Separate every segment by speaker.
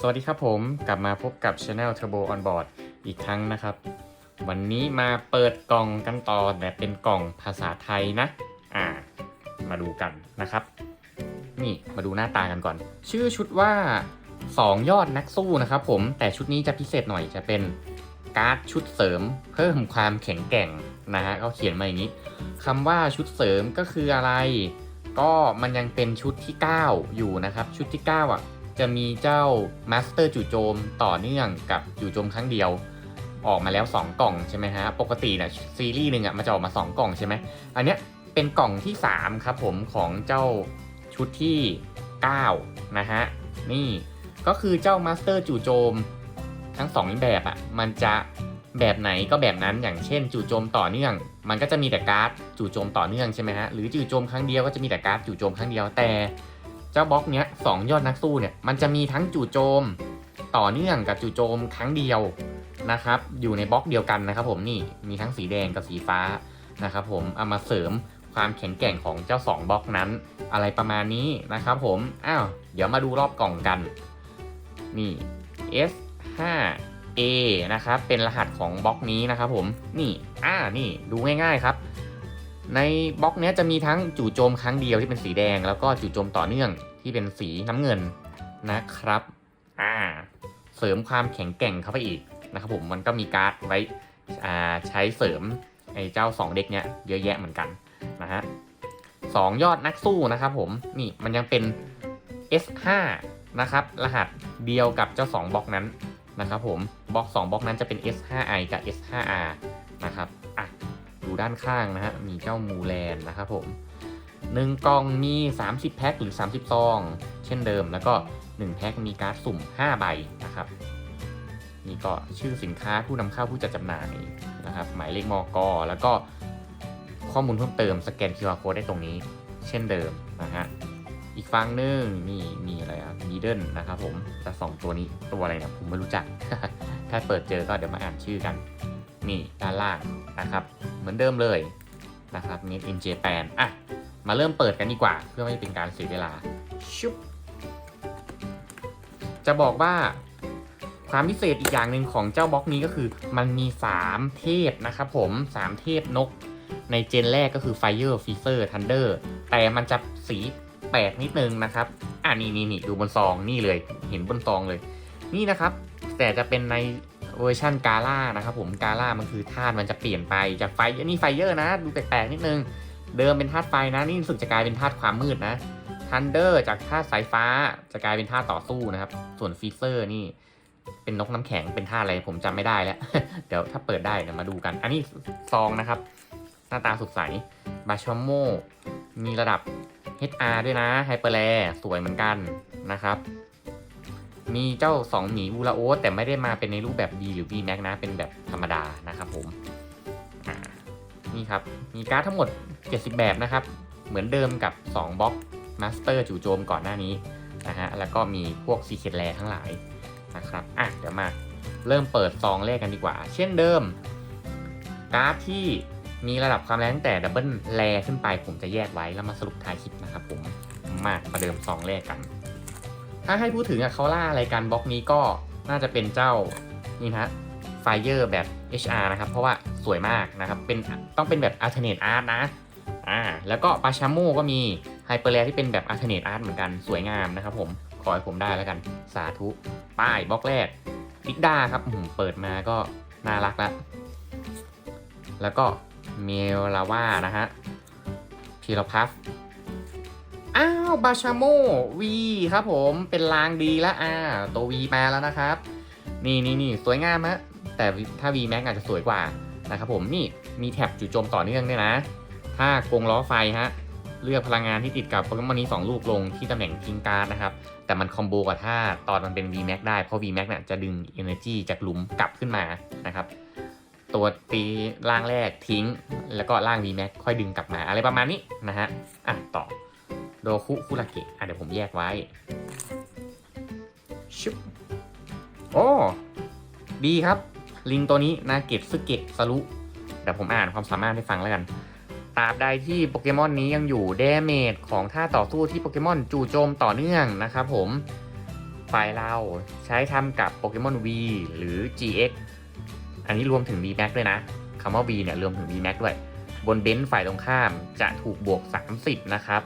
Speaker 1: สวัสดีครับผมกลับมาพบกับ Channel Turbo On Board อีกครั้งนะครับ วันนี้มาเปิดกล่องกันต่อแต่เป็นกล่องภาษาไทยนะ อ่า มาดูกันนะครับ นี่มาดูหน้าตากันก่อน ชื่อชุดว่า 2 ยอดนักสู้นะครับผมแต่ชุดนี้จะพิเศษหน่อยจะเป็นการ์ดชุดเสริม เพิ่มความแข็งแกร่งนะฮะเขาเขียนมาอย่างนี้คำว่าชุดเสริมก็คืออะไร ก็มันยังเป็นชุดที่ 9 อยู่นะครับ ชุดที่ 9 อะ จะมีเจ้ามาสเตอร์จู่โจมต่อเนื่องกับจู่โจมครั้งเดียว ออกมาแล้ว 2 กล่องใช่ไหมฮะ ปกติเนี่ยซีรีส์หนึ่งอะมันจะออกมา 2 กล่องใช่ไหมอันเนี้ยเป็นกล่องที่ 3 ครับผมของเจ้าชุดที่ 9 นะฮะ นี่ก็คือเจ้ามาสเตอร์จู่โจมทั้ง 2 แบบอะมันจะแบบไหนก็แบบนั้นอย่างเช่น จู่โจมต่อเนื่อง มันก็จะมีแต่การ์ดจู่โจมต่อเนื่องใช่ไหมฮะหรือจู่โจมครั้งเดียวก็จะมีแต่การ์ดจู่โจมครั้งเดียวแต่ เจ้าบล็อกเนี้ยสองยอดนักสู้เนี่ยมันจะมีทั้งจู่โจม ต่อเนื่องกับจู่โจมครั้งเดียวนะครับ อยู่ในบล็อกเดียวกันนะครับผมนี่มีทั้งสีแดงกับสีฟ้านะครับผมเอามาเสริมความแข็งแกร่งของเจ้า 2บล็อกนั้น อะไรประมาณนี้นะครับผมอ้าวเดี๋ยวมาดูรอบกล่องกัน นี่ S 5 A นะครับเป็นรหัสของบล็อกนี้นะครับผมนี่อ่านี่ดูง่ายๆครับ ในบล็อกนี้จะมีทั้งจู่โจมครั้งเดียวที่เป็นสีแดง แล้วก็จู่โจมต่อเนื่องที่เป็นสีน้ำเงินนะครับ อ่า เสริมความแข็งแกร่งเข้าไปอีกนะครับผม มันก็มีการ์ดไว้อ่าใช้เสริมไอ้เจ้า 2 เด็กเนี้ยเยอะแยะเหมือนกันนะฮะสองยอดนักสู้นะครับผม นี่มันยังเป็น S5 นะครับ รหัสเดียวกับเจ้า 2บล็อกนั้นนะครับผม บล็อก 2บล็อกนั้นจะเป็น S5i กับ S5r นะครับ ดูด้านข้างนะฮะ มีเจ้ามูแลนนะครับผมหนึ่งกล่องมี 30 แพ็คหรือ 30ซอง เช่นเดิม แล้วก็ 1 แพ็คมีการ์ดสุ่ม 5 ใบนะครับ นี่ก็ชื่อสินค้าผู้นำเข้าผู้จัดจำหน่ายนะครับ หมายเลขมกแล้วก็ข้อมูลเพิ่มเติมสแกน QR Code ได้ตรงนี้ เช่นเดิมนะฮะ อีกฝั่งหนึ่งนี่มีอะไรอะมีเดิลนะครับผมแต่สองตัวนี้ตัวอะไรเนี่ยผมไม่รู้จัก ถ้าเปิดเจอก็เดี๋ยวมาอ่านชื่อกัน นี่ด้านล่างนะครับ เหมือนเดิมเลยนะครับ Made in Japan อะ มาเริ่มเปิดกันดีกว่า เพื่อไม่เป็นการเสียเวลาชุบจะบอกว่าความพิเศษอีกอย่างหนึ่งของเจ้าบล็อกนี้ก็คือ มันมี 3 เทพนะครับผม 3 เทพนก ในเจนแรกก็คือ Fire Freezer Thunder แต่มันจะสีแปลกนิดนึงนะครับอ่านี่นี่นี่ดูบนซองนี่เลย เห็นบนซองเลย นี่นะครับ แต่จะเป็นใน เวอร์ชันกาล่านะครับผมกาล่ามันคือธาตุมันจะเปลี่ยนไปจากไฟนี่ไฟเยอร์นะ ดูแปลกๆนิดนึง เดิมเป็นธาตุไฟนะ นี่รู้สึกจะกลายเป็นธาตุความมืดนะทันเดอร์จากธาตุสายฟ้าจะกลายเป็นธาตุต่อสู้นะครับ ส่วนฟีเซอร์นี่เป็นนกน้ำแข็งเป็นธาตุอะไรผมจำไม่ได้แล้ว เดี๋ยวถ้าเปิดได้เดี๋ยวมาดูกัน อันนี้ซองนะครับ หน้าตาสดใสบาชอมโมมีระดับ HR ด้วยนะไฮเปอร์แลสวยเหมือนกันนะครับ มีเจ้า 2 หมีบูราโอแต่ไม่ได้มาเป็นในรูปแบบ B หรือ V Max นะ เป็นแบบธรรมดานะครับผมนี่ครับ มีการ์ดทั้งหมด 70 แบบนะครับ เหมือนเดิมกับ 2บล็อกมาสเตอร์จู่โจมก่อนหน้านี้นะฮะ แล้วก็มีพวกซีเคทแลทั้งหลายนะครับ อะ เดี๋ยวมาเริ่มเปิดซองแรกกันดีกว่า เช่นเดิม การ์ดที่มีระดับความแรงตั้งแต่ดับเบิลแรขึ้นไปผมจะแยกไว้แล้วมาสรุปท้ายคลิปนะครับผม มาประเดิมซองแรกกัน ถ้าให้พูดถึงอะเขาล่าอะไรกันบล็อกนี้ก็น่าจะเป็นเจ้านี่นะไฟเยอร์แบบ HR นะครับ เพราะว่าสวยมากนะครับ เป็นต้องเป็นแบบ alternate art นะ อ่า แล้วก็ปาชาโมก็มีไฮเปอร์แลที่เป็นแบบ alternate art เหมือนกัน สวยงามนะครับผม ขอให้ผมได้แล้วกัน สาธุ ป้ายบล็อกแรกลิกดาครับอืมเปิดมาก็น่ารักแล้วแล้วก็เมลลาว่านะฮะพีรพัฟ อ้าวบาชาโมวีครับผมเป็นลางดีแล้วอ่าตัววีมาแล้วนะครับ นี่นี่นี่สวยงามฮะแต่ถ้า V Max อาจจะสวยกว่านะครับผมนี่มีแท็บจู่โจมต่อเนื่องด้วยนะ ถ้ากงล้อไฟฮะเลือกพลังงานที่ติดกับโปเกมอนนี้ 2 ลูกลงที่ตำแหน่งทิ้งการ์ดนะครับ แต่มันคอมโบกับท่าตอนมันเป็น V Max ได้เพราะ V Max เนี่ยจะดึง Energy จากหลุมกลับขึ้นมานะครับตัวตีล่างแรกทิ้ง แล้วก็ล่าง V Max ค่อยดึงกลับมาอะไรประมาณนี้นะฮะอะต่อ โดคุคุราเกะอะเดี๋ยวผมแยกไว้ชุบโอ้ดีครับ ลิงตัวนี้นาเกตสึเกะสรุเดี๋ยวผมอ่านความสามารถให้ฟังแล้วกันตราบใดที่โปเกมอนนี้ยังอยู่เดเมจของท่าต่อสู้ที่โปเกมอนจู่โจมต่อเนื่องนะครับผมฝ่ายเราใช้ทำกับโปเกมอน V หรือ GX อันนี้รวมถึง V Max ด้วยนะคำว่า V เนี่ยรวมถึง V Max ด้วย บนเบนซ์ฝ่ายตรงข้ามจะถูกบวก 30 นะครับ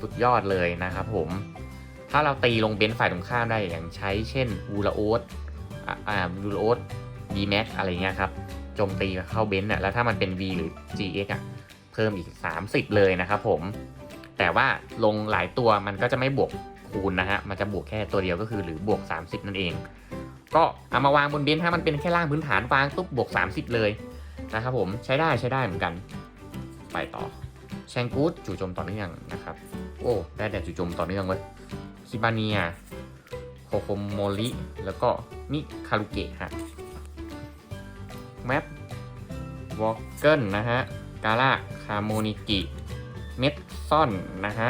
Speaker 1: สุดยอดเลยนะครับผม ถ้าเราตีลงเบนซ์ฝ่ายตรงข้ามได้อย่างใช้เช่นวูลาโอสอ่าวูลาโอส V Max อะไรเงี้ยครับโจมตีเข้าเบนซ์อะแล้วถ้ามันเป็น V หรือ GX อะเพิ่มอีก 30 เลยนะครับผม แต่ว่าลงหลายตัวมันก็จะไม่บวกคูณนะฮะมันจะบวกแค่ตัวเดียวก็คือหรือบวก 30 นั่นเอง ก็เอามาวางบนเบนซ์ถ้ามันเป็นแค่ล่างพื้นฐานวางปุ๊บบวก 30 เลยนะครับผมใช้ได้ใช้ได้เหมือนกัน ไปต่อ แชงกูดจู่โจมต่อเนื่องนะครับ โอ้ ได้แต่จู่โจมต่อเนื่องเว้ยคิบาเนียโคโคโมริแล้วก็มิคารุเกะฮะแมปวอลเกิลนะฮะ กาล่าคาโมนิกิเมดซอนนะฮะ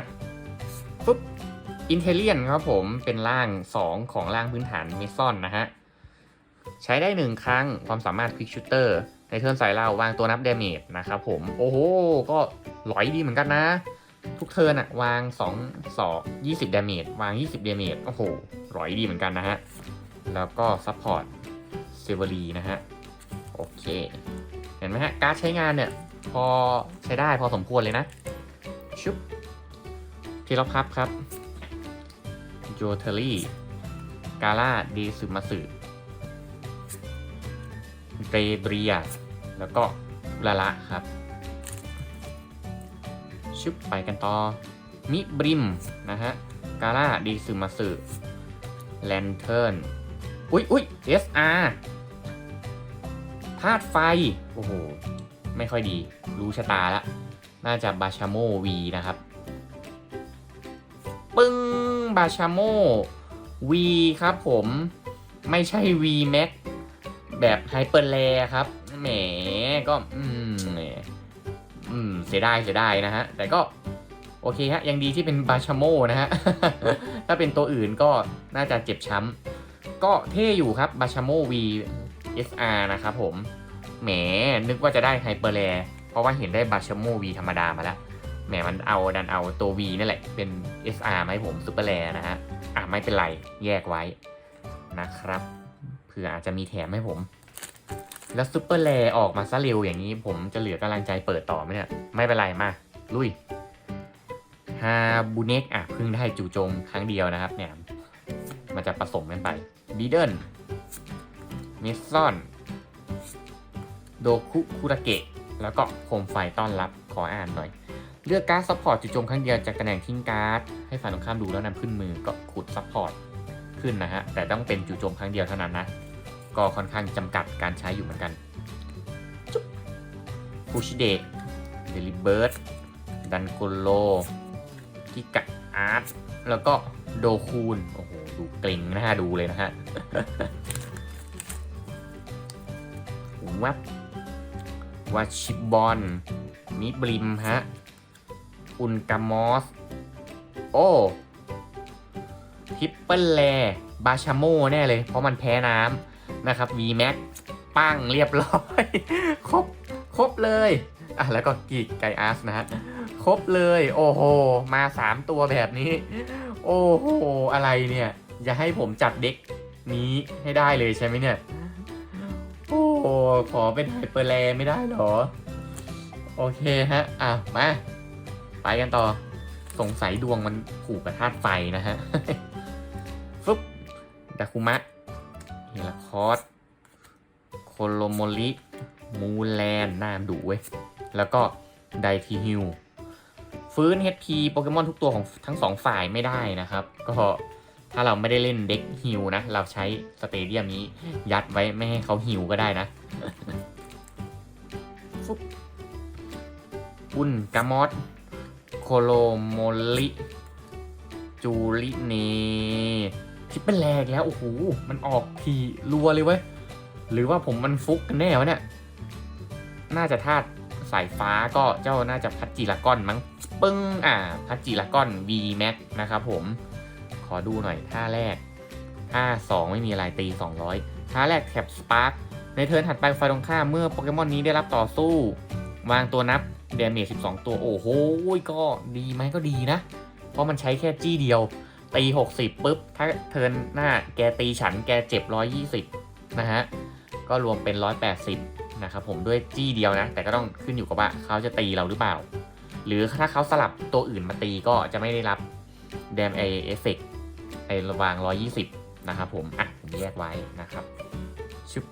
Speaker 1: ปุ๊บอินเทเลียนครับผมเป็นร่าง 2 ของร่างพื้นฐานเมซอนนะฮะ ใช้ได้หนึ่งครั้งความสามารถควิกชูเตอร์ ในเทิร์นใส่เราวางตัวนับเดเมจนะครับผมโอ้โหก็หลอยดีเหมือนกันนะ ทุกเทิร์นอะวาง2 2 20เดเมจวาง 20เดเมจโอ้โหหลอยดีเหมือนกันนะฮะ แล้วก็ซัพพอร์ตเซเวอรีนะฮะ โอเค เห็นไหมฮะ การดใช้งานเนี่ย พอใช้ได้พอสมควรเลยนะ ชุบพีรพับครับโจเทอรี่กาล่าดีซึมาสึ เกรเบรียแล้วก็ลาละครับชุบไปกันต่อ มิบริม นะฮะ กาล่าดีซึมาสึแลนเทิร์นอุ๊ยอุ๊ย SR ธาตุไฟ โอ้โห ไม่ค่อยดี รู้ชะตาละ น่าจะบาชาโมวีนะครับ ปึ้ง บาชาโมวีครับผม ไม่ใช่ V Max แบบไฮเปอร์แลครับ แหมก็ อืมอืม เสียดายเสียดายนะฮะ แต่ก็ โอเคฮะ ยังดีที่เป็นบาชโมนะฮะ ถ้าเป็นตัวอื่นก็น่าจะเจ็บช้ำ ก็เท่อยู่ครับบาชโม V SR นะครับผม แหม นึกว่าจะได้ไฮเปอร์แลเพราะว่าเห็นได้บาชโม V ธรรมดามาแล้วแหมมันเอาดันเอาตัว V นั่นแหละ เป็น SR มาให้ผมซูเปอร์แลนะฮะ อะไม่เป็นไร แยกไว้นะครับ ผื่ออาจจะมีแถมให้ผม แล้วซูเปอร์แลออกมาซะเร็วอย่างนี้ ผมจะเหลือกำลังใจเปิดต่อไหมเนี่ย ไม่เป็นไรมา ลุยฮาบูเน็กอะเพิ่งได้จูโจมครั้งเดียวนะครับ เนี่ย มันจะผสมกันไปบีเดิลเมซอนโดคุคุระเกะแล้วก็โคมไฟต้อนรับขออ่านหน่อย เลือกการ์ดซัพพอร์ตจูโจมครั้งเดียวจากตำแหน่งทิ้งการ์ดให้ฝ่ายตรงข้ามดูแล้วนำขึ้นมือก็ขุดซัพพอร์ตขึ้นนะฮะ แต่ต้องเป็นจูโจมครั้งเดียวเท่านั้นนะ ก็ค่อนข้างจำกัดการใช้อยู่เหมือนกันจุ๊บฟูชิเดะเดลิเบิร์ดดันโกโลกิกะอาร์ตแล้วก็โดคูนโอ้โห ดูเกร็งนะฮะดูเลยนะฮะวับวาชิบอลมิบริมฮะ อุนกามอส โอ้ทิปเปิลแล บาชาโมแน่เลย เพราะมันแพ้น้ำ นะครับ V Max ปั้งเรียบร้อย ครบ ครบเลย อะ แล้วก็กีกไกอาสนะฮะ ครบเลย โอ้โห มา 3 ตัวแบบนี้ โอ้โห อะไรเนี่ย อย่าให้ผมจัดเด็กนี้ให้ได้เลยใช่ไหมเนี่ย โอ้โห ขอเป็นไฮเปอร์แลไม่ได้หรอ โอเคฮะ อะ มา ไปกันต่อ สงสัยดวงมันผูกกับธาตุไฟนะฮะฟึบดาคุมะ เฮลาคอสโคโลโมริมูแลนน่าดูเว้ย แล้วก็ไดทีฮิวฟื้น HP โปเกมอนทุกตัวของทั้งสองฝ่ายไม่ได้นะครับ ก็ถ้าเราไม่ได้เล่นเด็กฮิวนะ เราใช้สเตเดียมนี้ยัดไว้ไม่ให้เขาฮิวก็ได้นะฟุบอุนกามอสโคโลโมลิจูริเน ทิปเป็นแรกแล้วโอ้โหมันออกทีรัวเลยเว้ยหรือว่าผมมันฟุกกันแน่วะเนี่ย น่าจะธาตุสายฟ้าก็เจ้าน่าจะพัดจิลากอนมั้งปึ้งอ่าพัดจิลากอน V Max นะครับผมขอดูหน่อยท่าแรกท่า2ไม่มีอะไรตี 200ท่าแรกแท็บสปาร์คในเทิร์นถัดไปไฟตรงข้ามเมื่อโปเกมอนนี้ได้รับต่อสู้ วางตัวนับเดเมจ12 ตัว โอ้โหก็ดีไหมก็ดีนะ เพราะมันใช้แค่จี้เดียว ตี 60ปุ๊บ ถ้าเทินหน้าแกตีฉันแกเจ็บ 120 นะฮะ ก็รวมเป็น 180 นะครับผมด้วยจี้เดียวนะ แต่ก็ต้องขึ้นอยู่กับว่าเขาจะตีเราหรือเปล่า หรือถ้าเขาสลับตัวอื่นมาตีก็จะไม่ได้รับแดมเอเอฟเฟกไอระวาง 120 นะครับผม อะผมแยกไว้นะครับชึบ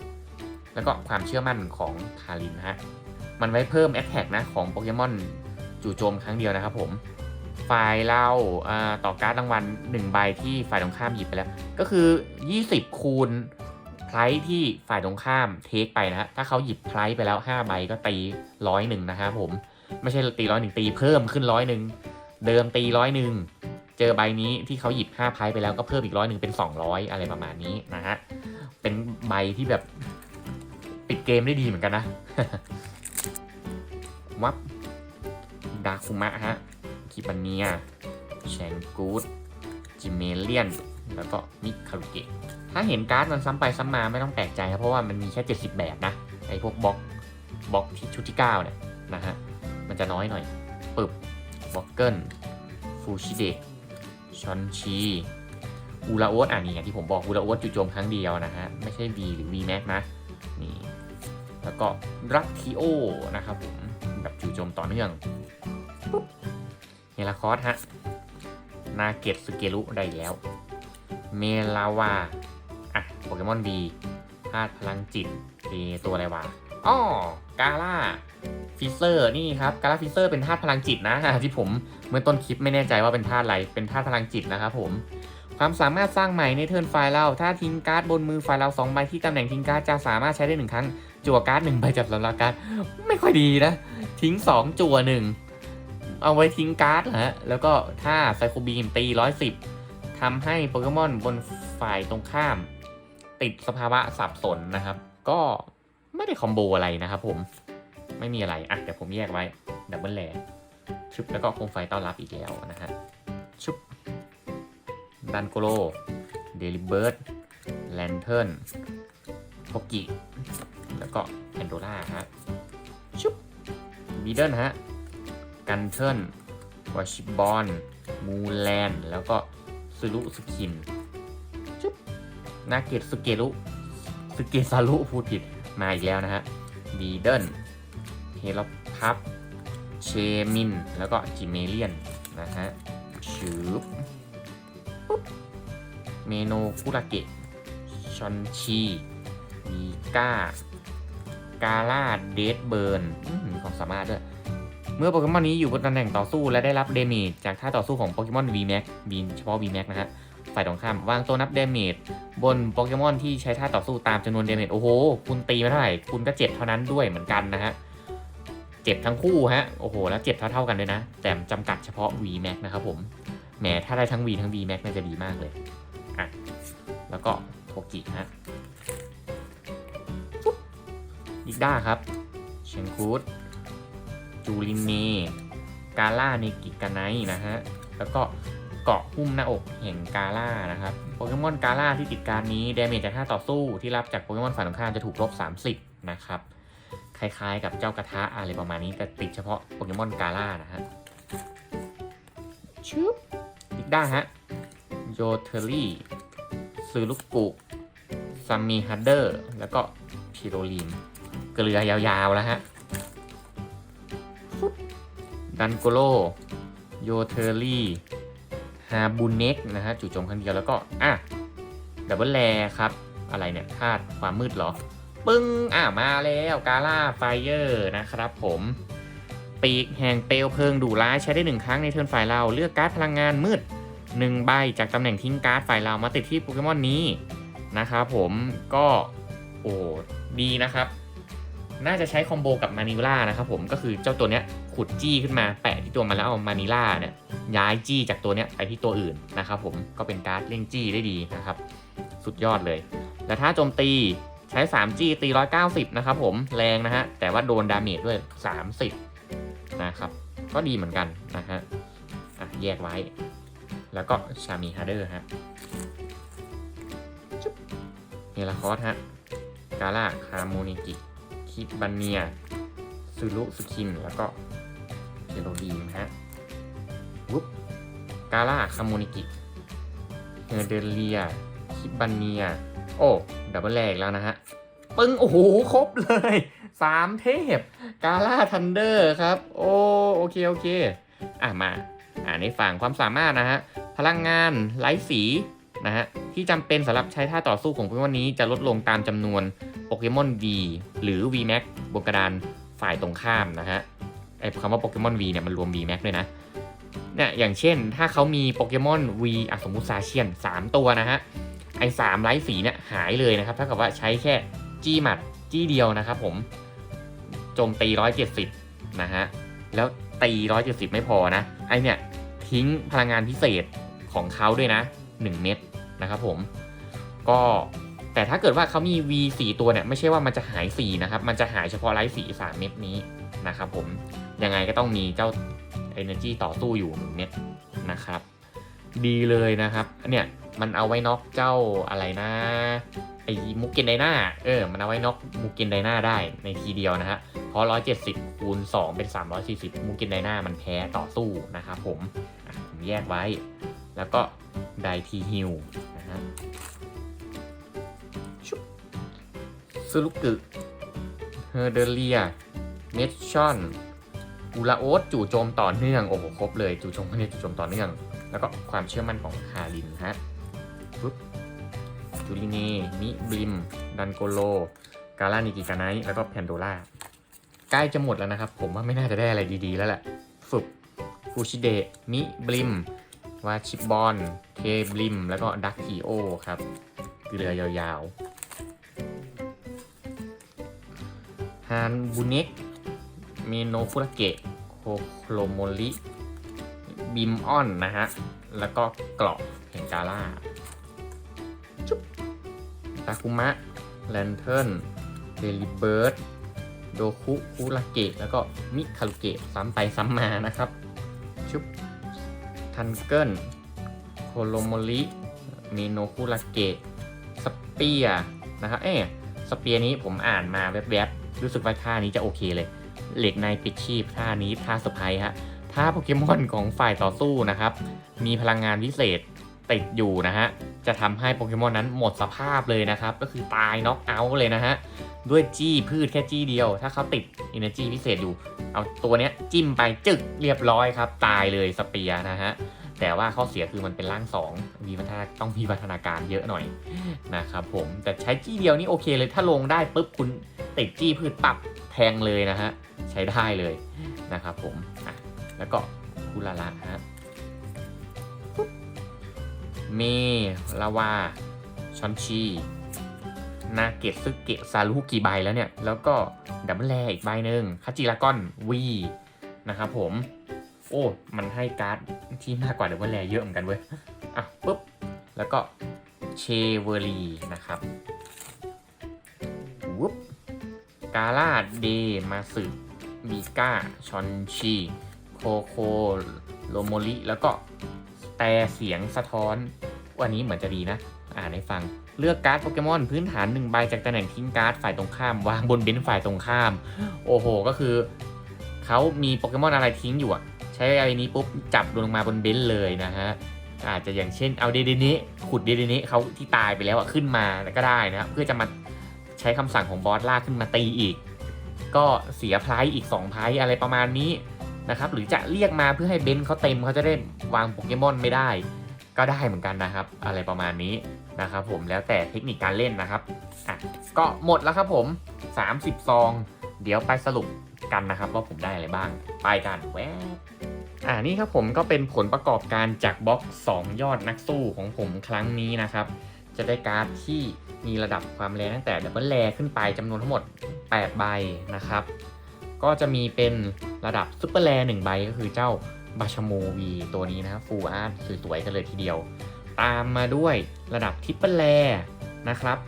Speaker 1: แล้วก็ความเชื่อมั่นของคารินฮะ มันไว้เพิ่มแอ t แทกนะของโปเกมอนจู่โจมครั้งเดียวนะครับผม ฝ่ายเราอ่าต่อการ์ดรางวัล1ใบที่ฝ่ายตรงข้ามหยิบไปแล้ว ก็คือ 20 คูณไพรที่ฝ่ายตรงข้ามเทคไปนะฮะถ้าเขาหยิบไพรไปแล้ว 5 ใบก็ตีร้อยหนึ่งนะครับผมไม่ใช่ตีร้อยหนึ่งตีเพิ่มขึ้นร้อยหนึ่งเดิมตีร้อยหนึ่งเจอใบนี้ที่เขาหยิบ5ไพรไปแล้วก็เพิ่มอีกร้อยหนึ่งเป็น 200 อะไรประมาณนี้นะฮะเป็นใบที่แบบปิดเกมได้ดีเหมือนกันนะวับดาคุมะฮะ คิบันเนียแชงกูดจิเมเลียน แล้วก็มิคารุเกะถ้าเห็นการ์ดมันซ้ำไปซ้ำมาไม่ต้องแปลกใจครับ เพราะว่ามันมีแค่ 70 แบบนะ ไอ้พวกบล็อกบล็อกที่ชุดที่ 9 เนี่ยนะฮะ มันจะน้อยหน่อยปึบบล็อกเกิลฟูชิเดะชอนชีอูราโอสอ่านี่ไงที่ผมบอกอูราโอสจุดโจมครั้งเดียวนะฮะ ไม่ใช่ V หรือ V Max นะนี่แล้วก็รักคิโอนะครับผมแบบจู่โจมต่อเนื่องปุ๊บ เฮลาคอสฮะ นาเกตสเกลุได้แล้ว เมลาวา อะ โปเกมอนดีธาตุพลังจิตเอตัวอะไรวะอ้อกาล่าฟิเซอร์นี่ครับกาล่าฟิเซอร์เป็นธาตุพลังจิตนะที่ผมเมื่อต้นคลิปไม่แน่ใจว่าเป็นธาตุอะไร เป็นธาตุพลังจิตนะครับผม ความสามารถสร้างใหม่ในเทิร์นไฟล์เรา ถ้าทิ้งการ์ดบนมือไฟล์เราสองใบที่ตำแหน่งทิ้งการ์ดจะสามารถใช้ได้หนึ่งครั้ง จั่วการ์ดหนึ่งใบจับสำหรับการ์ดไม่ค่อยดีนะ ทิ้งสองจั่วหนึ่ง เอาไว้ทิ้งการ์ดเหรอฮะ แล้วก็ถ้าไซโคบีมตีร้อยสิบทำให้โปเกมอนบนฝ่ายตรงข้าม ติดสภาวะสับสนนะครับ ก็ไม่ได้คอมโบอะไรนะครับผม ไม่มีอะไรอะเดี๋ยวผมแยกไว้ ดับเบิลแลชุบแล้วก็โคมไฟต้อนรับอีกแล้วนะฮะ ชุบดันโกโลเดลิเบิร์ดแลนเทิร์นโปกิ แล้วก็แอนโดล่าฮะ ชุบบีเดิลฮะ กันเทิร์นวอชิบอลมูแลน แล้วก็ซูรุสกินชุบนาเกตสเกลุสเกซารุพูดผิด มาอีกแล้วนะฮะบีเดิลเฮลพับ เชมิน แล้วก็จิเมเลียน นะฮะชืบปุ๊บเมโนคุระเกะชอนชีมีก้ากาล่าเดดเบิร์นมีความสามารถด้วย เมื่อโปเกมอนนี้อยู่บนตำแหน่งต่อสู้และได้รับเดเมจจากท่าต่อสู้ของโปเกมอน VMAX บีเฉพาะ VMAX นะฮะฝ่ายตรงข้ามวางตัวนับเดเมจบนโปเกมอนที่ใช้ท่าต่อสู้ตามจำนวนเดเมจโอ้โห คุณตีมาเท่าไหร่คุณก็เจ็บเท่านั้นด้วยเหมือนกันนะฮะเจ็บทั้งคู่ฮะโอ้โห แล้วเจ็บเท่าๆกันเลยนะ แต่จำกัดเฉพาะ VMAX นะครับผมแหมถ้าได้ทั้ง V ทั้ง VMAX น่าจะดีมากเลยอะแล้วก็โทกิฮะปุ๊บยิกด้าครับเชนคูด จูรินเนกาล่าเนกิกาไนนะฮะ แล้วก็เกาะหุ้มหน้าอกแห่งกาล่านะครับ โปเกมอนกาล่าที่ติดการนี้เดเมจจากท่าต่อสู้ที่รับจากโปเกมอนฝ่ายตรงข้ามจะถูกลบ 30 นะครับ คล้ายๆกับเจ้ากระทะอะไรประมาณนี้แต่ติดเฉพาะโปเกมอนกาล่านะฮะชุบอีกด้าฮะโยเทอรี่ซูรุกุซัมมีฮัดเดอร์ แล้วก็พิโรลีน เกลือยาวๆแล้วฮะ ดันโกโลโยเทอรี่ฮาบูเน็กนะฮะจู่โจมครั้งเดียวแล้วก็อะดับเบิลแลครับ อะไรเนี่ยธาตุความมืดเหรอ ปึ้ง อะ มาแล้วกาล่าไฟเออร์นะครับผม ปีกแห่งเปลวเพลิงดุร้ายใช้ได้หนึ่งครั้งในเทิร์นฝ่ายเรา เลือกการ์ดพลังงานมืดหนึ่งใบจากตำแหน่งทิ้งการ์ดฝ่ายเรามาติดที่โปเกมอนนี้นะครับผมก็โอ้ดีนะครับ น่าจะใช้คอมโบกับมานิล่านะครับผมก็คือเจ้าตัวเนี้ย ขุดจี้ขึ้นมาแปะที่ตัวมันแล้วเอามานิล่าเนี่ยย้ายจี้จากตัวเนี้ยไปที่ตัวอื่นนะครับผมก็เป็นการ์ดเล่งจี้ได้ดีนะครับ สุดยอดเลย และถ้าโจมตีใช้3จี้ตี 190 นะครับผมแรงนะฮะ แต่ว่าโดนดาเมจด้วย 30 นะครับ ก็ดีเหมือนกันนะฮะอะแยกไว้ แล้วก็ชามีฮาร์เดอร์ฮะเฮลาคอสฮะ กาล่าคาโมนิกิ คิบันเนียซูรุสกิน แล้วก็ เชโรดีนฮะวุ๊บกาล่าคาโมนิกิอร์เดเลียคิบันเนีย โอ้ดับเบิลแรกแล้วนะฮะ ปึ้ง โอ้โห ครบเลยสามเทพ กาล่าทันเดอร์ครับ โอ้ โอเค โอเค อะ มา อ่าในฝั่งความสามารถนะฮะ พลังงานไร้สีนะฮะ ที่จำเป็นสำหรับใช้ท่าต่อสู้ของโปเกมอนนี้จะลดลงตามจำนวนโปเกมอน V หรือ VMAX บนกระดานฝ่ายตรงข้ามนะฮะ ไอ้คำว่าโปเกมอน V เนี่ยมันรวม VMAX ด้วยนะเนี่ยอย่างเช่นถ้าเขามีโปเกมอน V อะสมมุติซาเชียน 3 ตัวนะฮะ ไอ้สามไร้สีเนี่ยหายเลยนะครับเท่ากับว่าใช้แค่จี้หมัดจี้เดียวนะครับผม โจมตี 170 นะฮะ แล้วตี 170 ไม่พอนะ ไอเนี่ยทิ้งพลังงานพิเศษของเขาด้วยนะ 1 เม็ดนะครับผม ก็แต่ถ้าเกิดว่าเขามี V 4 ตัวเนี่ยไม่ใช่ว่ามันจะหาย4นะครับ มันจะหายเฉพาะไร้สี3เม็ดนี้นะครับผม ยังไงก็ต้องมีเจ้า Energy ต่อสู้อยู่1เม็ดนะครับ ดีเลยนะครับเนี่ยมันเอาไว้น็อกเจ้าอะไรนะไอ้มุกเกนไดนาเออ มันเอาไว้น็อกมุกเกนไดนาได้ในทีเดียวนะฮะ เพราะ 170 คูณ 2 เป็น 340 มุกเกนไดนามันแพ้ต่อสู้นะครับผมผมแยกไว้ แล้วก็ไดทีฮิลนะฮะชุบซูรุกึเฮอร์เดเลียเมชชอน กูลาโอสจู่โจมต่อเนื่อง โอ้โห ครบเลย จู่โจมไม่ได้จู่โจมต่อเนื่อง แล้วก็ความเชื่อมั่นของคารินฮะปุ๊บจูริเนมิบลิม ดันโกโล กาลานิกิกาไนแล้วก็แพนโดล่าใกล้จะหมดแล้วนะครับ ผมว่าไม่น่าจะได้อะไรดีๆ แล้วแหละฝึกฟูชิเดะมิบลิมวาชิบอลเทบลิม แล้วก็ดักกิโอครับเรือยาวๆฮานบุเน็ก เมโนฟุระเกะโคโครโมลิบิมออนนะฮะ แล้วก็เกราะแห่งกาล่าจุ๊บตาคุมะแลนเทิร์นเดลิเบิร์ดโดคุคุระเกะแล้วก็มิคารุเกะซ้ำไปซ้ำมานะครับ ชุบทันเกิลโคโลโมริเมโนคุระเกะสเปียนะครับ เอ๊สเปียนี้ผมอ่านมาแวบๆ รู้สึกว่าท่านี้จะโอเคเลย เหล็กในปิดชีพท่านี้ท่าสไพรส์ฮะถ้าโปเกมอนของฝ่ายต่อสู้นะครับ มีพลังงานพิเศษติดอยู่นะฮะ จะทำให้โปเกมอนนั้นหมดสภาพเลยนะครับ ก็คือตายน็อกเอาท์เลยนะฮะ ด้วยจี้พืชแค่จี้เดียว ถ้าเขาติด Energy พิเศษอยู่ เอาตัวเนี้ยจิ้มไปจึกเรียบร้อยครับ ตายเลยสเปียนะฮะ แต่ว่าข้อเสียคือมันเป็นร่าง2มีพัฒนาต้องมีพัฒนาการเยอะหน่อยนะครับผม แต่ใช้จี้เดียวนี่โอเคเลย ถ้าลงได้ปุ๊บคุณติดจี้พืชปับ แทงเลยนะฮะ ใช้ได้เลยนะครับผมอะแล้วก็คุลาระฮะเมลาวาชอนชีนาเกตซึเกะซารุกี่ใบแล้วเนี่ย แล้วก็ดับเบิลแรอีกใบหนึ่งคาจิรากอนวีนะครับผม โอ้ มันให้การ์ดที่มากกว่าดับเบิลแรเยอะเหมือนกันเว้ย อะปุ๊บ แล้วก็เชเวอรีนะครับ กาลาเดมาสึบิก้าชอนชีโคโคโลโมริ แล้วก็แต่เสียงสะท้อน วันนี้เหมือนจะดีนะ อ่านให้ฟัง เลือกการ์ดโปเกมอนพื้นฐานหนึ่งใบจากตำแหน่งทิ้งการ์ดฝ่ายตรงข้าม วางบนเบนซ์ฝ่ายตรงข้าม โอ้โห ก็คือเขามีโปเกมอนอะไรทิ้งอยู่อะใช้ไอ้นี้ปุ๊บจับลงมาบนเบนซ์เลยนะฮะ อาจจะอย่างเช่นเอาเดเดเนะขุดเดเดเนะเขาที่ตายไปแล้วอะขึ้นมาก็ได้นะครับเพื่อจะมา ช้คำสั่งของบอสลากขึ้นมาตีอีก ก็เสียไพร์อีก2ไพร์อะไรประมาณนี้นะครับ หรือจะเรียกมาเพื่อให้เบนเขาเต็มเขาจะได้วางโปเกมอนไม่ได้ ก็ได้เหมือนกันนะครับ อะไรประมาณนี้นะครับผมแล้วแต่เทคนิคการเล่นนะครับอะก็หมดแล้วครับผม 30 ซอง เดี๋ยวไปสรุปกันนะครับ ว่าผมได้อะไรบ้าง ไปกันแวบอ่านี่ครับผมก็เป็นผลประกอบการจากบล็อก 2 ยอดนักสู้ของผมครั้งนี้นะครับ จะได้การ์ดที่ มีระดับความแรงตั้งแต่ดับเบิลแรขึ้นไปจำนวนทั้งหมด 8 ใบนะครับ ก็จะมีเป็นระดับซุปเปอร์แรหนึ่งใบก็คือเจ้าบาชโมวีตัวนี้นะครับฟูอาร์ตสวยๆกันเลยทีเดียว ตามมาด้วยระดับทิปเปิลแรนะครับ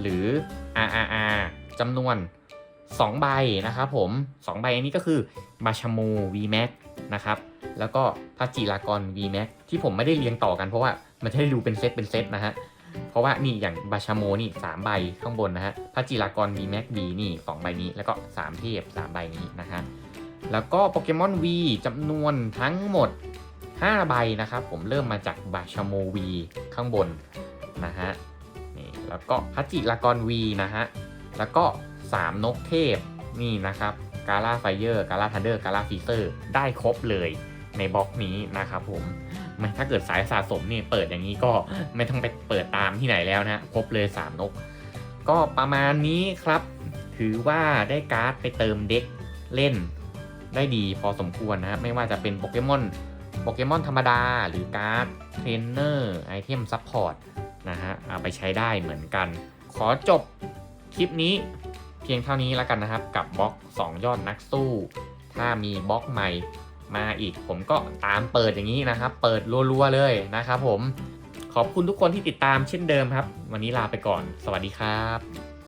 Speaker 1: หรือ RRR จำนวน 2 ใบนะครับผม 2 ใบอันนี้ก็คือบาชโม VMAX นะครับแล้วก็พาจิรากร VMAX ที่ผมไม่ได้เรียงต่อกันเพราะว่ามันจะได้ดูเป็นเซตเป็นเซตนะฮะ เพราะว่านี่อย่างบาชโมนี่3ใบข้างบนนะฮะพาจิรากร VMAX B นี่ 2 ใบนี้แล้วก็ 3 เทพ 3 ใบนี้นะฮะแล้วก็โปเกมอน V จำนวนทั้งหมด 5 ใบนะครับ ผมเริ่มมาจากบาชาโมวีข้างบนนะฮะนี่แล้วก็ฮัจิลากรวีนะฮะแล้วก็ 3 นกเทพนี่นะครับกา l าไฟเ r อร์กา a าทันเดอร์กา a าฟีเซอร์ได้ครบเลย ในบล็อกนี้นะครับผมมันถ้าเกิดสายสะสมนี่เปิดอย่างนี้ก็ไม่ต้องไปเปิดตามที่ไหนแล้วนะครบเลย 3 นก ก็ประมาณนี้ครับ ถือว่าได้การ์ดไปเติมเด็กเล่นได้ดีพอสมควรนะครับไม่ว่าจะเป็นโปเกมอนโปเกมอนธรรมดา หรือการ์ดเทรนเนอร์ไอเทมซัพพอร์ตนะฮะเอาไปใช้ได้เหมือนกัน ขอจบคลิปนี้เพียงเท่านี้แล้วกันนะครับกับบล็อก 2 ยอดนักสู้ ถ้ามีบล็อกใหม่ มาอีกผมก็ตามเปิดอย่างนี้นะครับ เปิดรัวๆเลยนะครับผมขอบคุณทุกคนที่ติดตามเช่นเดิมครับ วันนี้ลาไปก่อน สวัสดีครับ